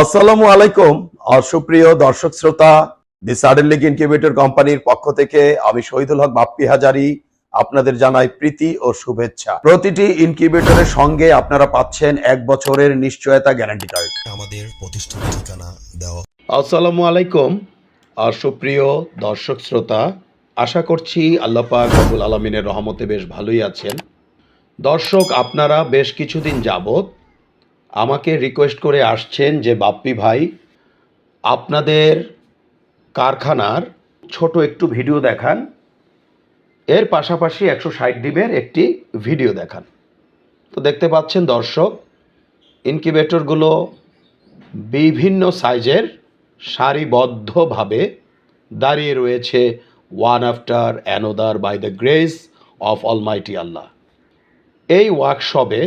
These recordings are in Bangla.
আসসালামু আলাইকুম আর সুপ্রিয় দর্শক শ্রোতা দি সাডেন লিগ ইনকিউবেটর কোম্পানির পক্ষ থেকে আমি শহীদুল হক বাপ্পি হাজারি আপনাদের জানাই প্রীতি ও শুভেচ্ছা। প্রতিটি ইনকিউবেটরের সঙ্গে আপনারা পাচ্ছেন এক বছরের নিশ্চয়তা গ্যারান্টি কার্ড আমাদের প্রতিষ্ঠান ঠিকানা দেওয়া। আসসালামু আলাইকুম আর সুপ্রিয় দর্শক শ্রোতা আশা করছি আল্লাহ পাক রব্বুল আলমিনের রহমতে বেশ ভালোই আছেন। দর্শক আপনারা বেশ কিছুদিন যাবত আমাকে রিকোয়েস্ট করে আসছেন যে, বাপ্পি ভাই, আপনাদের কারখানার ছোট একটু ভিডিও দেখান। এর পাশাপাশি একশো ষাট ডিমের একটি ভিডিও দেখান। তো দেখতে পাচ্ছেন দর্শক ইনকিউবেটরগুলো বিভিন্ন সাইজের সারিবদ্ধভাবে দাঁড়িয়ে রয়েছে। One after another by the grace of almighty Allah এই ওয়ার্কশপে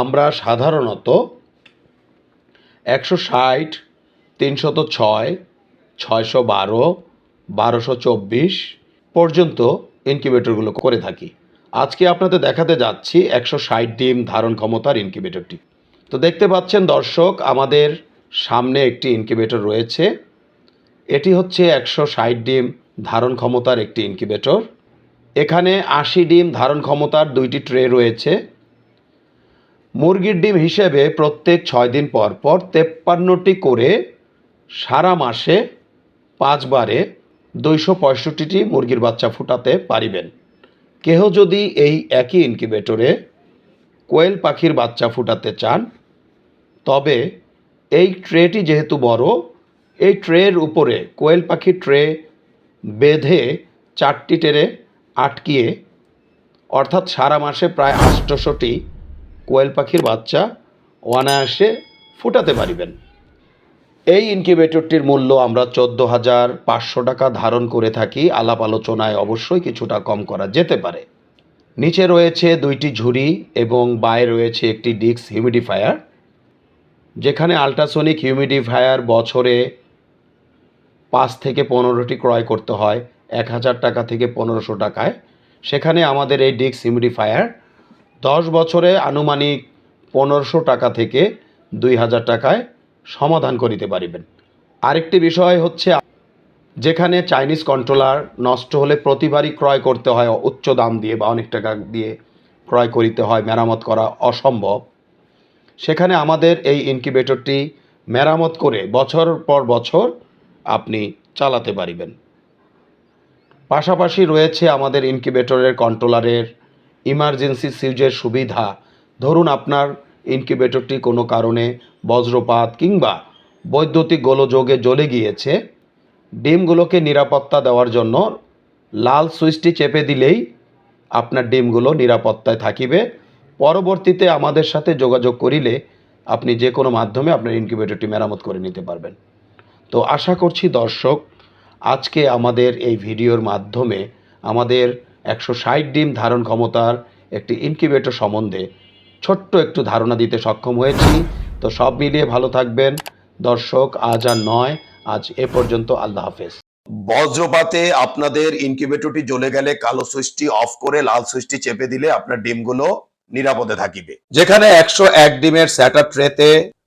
আমরা সাধারণত একশো ষাট, তিনশত ছয়, ছয়শো বারো, বারোশো চব্বিশ পর্যন্ত ইনকিউবেটরগুলো করে থাকি। আজকে আপনাদের দেখাতে যাচ্ছি একশো ষাট ডিম ধারণ ক্ষমতার ইনকিউবেটরটি। তো দেখতে পাচ্ছেন দর্শক, আমাদের সামনে একটি ইনকিউবেটর রয়েছে। এটি হচ্ছে একশো ষাট ডিম ধারণ ক্ষমতার একটি ইনকিউবেটর। এখানে আশি ডিম ধারণ ক্ষমতার দুইটি ট্রে রয়েছে। মুরগির ডিম হিসেবে প্রত্যেক ছয় দিন পর পর তেপ্পান্নটি করে সারা মাসে পাঁচবারে দুইশো পঁয়ষট্টিটি মুরগির বাচ্চা ফুটাতে পারিবেন। কেহ যদি এই একই ইনকিউবেটরে কোয়েল পাখির বাচ্চা ফুটাতে চান, তবে এই ট্রেটি যেহেতু বড়, এই ট্রের উপরে কোয়েল পাখির ট্রে বেঁধে চারটি টেরে আটকিয়ে, অর্থাৎ সারা মাসে প্রায় আষ্টশোটি কোয়েল পাখির বাচ্চা অনায়াসে ফুটাতে পারিবেন। এই ইনকিউবেটরটির মূল্য আমরা চোদ্দ হাজার পাঁচশো টাকা ধারণ করে থাকি। আলাপ আলোচনায় অবশ্যই কিছুটা কম করা যেতে পারে। নিচে রয়েছে দুইটি ঝুড়ি এবং বায়ে রয়েছে একটি ডিক্স হিউমিডিফায়ার, যেখানে আল্ট্রাসোনিক হিউমিডিফায়ার বছরে পাঁচ থেকে পনেরোটি ক্রয় করতে হয়। এক হাজার টাকা থেকে পনেরোশো টাকায়। সেখানে আমাদের এই ডিক্স হিউমিডিফায়ার দশ বছরে আনুমানিক পনেরোশো টাকা থেকে দুই হাজার টাকায় সমাধান করিতে পারিবেন। আরেকটি বিষয় হচ্ছে, যেখানে চাইনিজ কন্ট্রোলার নষ্ট হলে প্রতিবারই ক্রয় করতে হয়, উচ্চ দাম দিয়ে বা অনেক টাকা দিয়ে ক্রয় করিতে হয়, মেরামত করা অসম্ভব। সেখানে আমাদের এই ইনকিউবেটরটি মেরামত করে বছর পর বছর আপনি চালাতে পারিবেন। পাশাপাশি রয়েছে আমাদের ইনকিউবেটরের কন্ট্রোলারের ইমার্জেন্সি সুইচের সুবিধা। ধরুন আপনার ইনকিউবেটরটি কোনো কারণে বজ্রপাত কিংবা বৈদ্যুতিক গোলযোগে জ্বলে গিয়েছে। ডিমগুলোকে নিরাপত্তা দেওয়ার জন্য লাল সুইচটি চেপে দিলেই আপনার ডিমগুলো নিরাপত্তায় থাকিবে। পরবর্তীতে আমাদের সাথে যোগাযোগ করিলে আপনি যে কোনো মাধ্যমে আপনার ইনকিউবেটরটি মেরামত করে নিতে পারবেন। তো আশা করছি দর্শক, আজকে আমাদের এই ভিডিওর মাধ্যমে আমাদের একশো ষাট ডিম ধারণ ক্ষমতার একটি ইনকিউবেটর সম্বন্ধে ছোট্ট একটু ধারণা দিতে সক্ষম হয়েছি। তো সব মিলিয়ে ভালো থাকবেন। দর্শক, আজ আর নয়। আজ এ পর্যন্ত আল্লাহ হাফেজ। বজ্রপাতে আপনাদের ইনকিউবেটরটি জ্বলে গেলে কালো সুইচটি অফ করে লাল সুইচটি চেপে দিলে আপনার ডিমগুলো নিরাপদে থাকিবে। যেখানে একশো এক ডিমের স্যাটার ট্রেতে